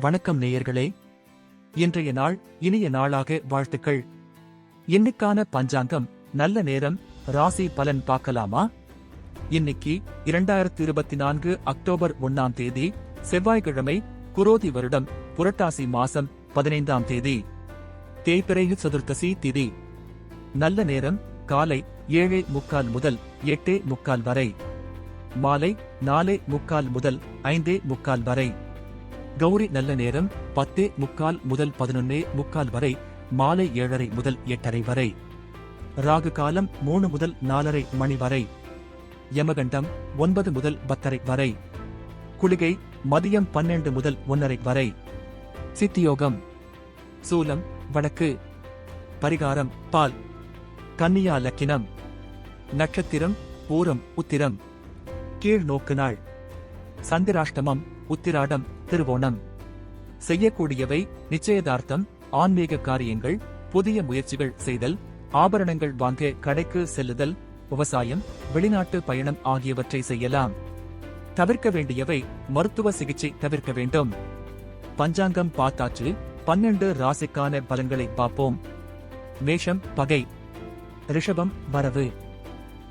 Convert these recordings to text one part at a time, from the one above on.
வணக்கம் நேயர்களே. இன்றைய நாள் இனிய நாளாக வாழ்த்துக்கள். இன்னைக்கான பஞ்சாங்கம் நல்ல நேரம் ராசி பலன் பார்க்கலாமா? இன்னைக்கு இரண்டாயிரத்தி இருபத்தி நான்கு அக்டோபர் ஒன்னாம் தேதி செவ்வாய்க்கிழமை குரோதி வருடம் புரட்டாசி மாசம் பதினைந்தாம் தேதி. தேய்பிரை சதுர்த்தசி திதி. நல்ல நேரம் காலை ஏழே முக்கால் முதல் எட்டே முக்கால் வரை. மாலை நாலே முக்கால் முதல் ஐந்தே முக்கால் வரை. கௌரி நல்ல நேரம் பத்தே முக்கால் முதல் பதினொன்னே முக்கால் வரை மாலை ஏழரை முதல் எட்டரை வரை. ராகு காலம் மூணு முதல் நாலரை மணி வரை. யமகண்டம் ஒன்பது முதல் பத்தரை வரை. குளிகை மதியம் பன்னெண்டு முதல் ஒன்னரை வரை. சித்தியோகம். சூலம் வடக்கு. பரிகாரம் பால். கன்னியா லக்கினம். நட்சத்திரம் பூரம் உத்திரம். கீழ் நோக்கு நாள். சந்திராஷ்டமம் உத்திராடம். திருவோணம். செய்யக்கூடியவை நிச்சயதார்த்தம் ஆன்மீக காரியங்கள் புதிய முயற்சிகள் செய்தல் ஆபரணங்கள் வாங்க கடைக்கு செல்லுதல் விவசாயம் வெளிநாட்டு பயணம் ஆகியவற்றை செய்யலாம். தவிர்க்க வேண்டியவை மருத்துவ சிகிச்சை தவிர்க்க வேண்டும். பஞ்சாங்கம் பார்த்தாச்சு பன்னெண்டு ராசிக்கான பலன்களை பார்ப்போம். மேஷம் பகை. ரிஷபம் வரவு.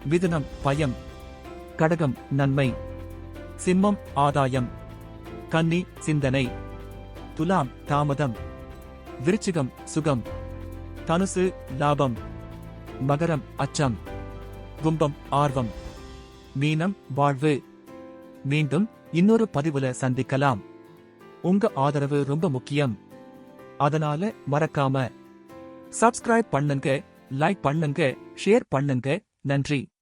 மிதுனம் பயம். கடகம் நன்மை. சிம்மம் ஆதாயம். கன்னி சிந்தனை. துலாம் தாமதம். விருச்சிகம் சுகம். தனுசு லாபம். மகரம் அச்சம். கும்பம் ஆர்வம். மீனம் வாழ்வு. மீண்டும் இன்னொரு பதிவுல சந்திக்கலாம். உங்க ஆதரவு ரொம்ப முக்கியம். அதனால மறக்காம. சப்ஸ்கிரைப் பண்ணுங்க லைக் பண்ணுங்க ஷேர் பண்ணுங்க. நன்றி.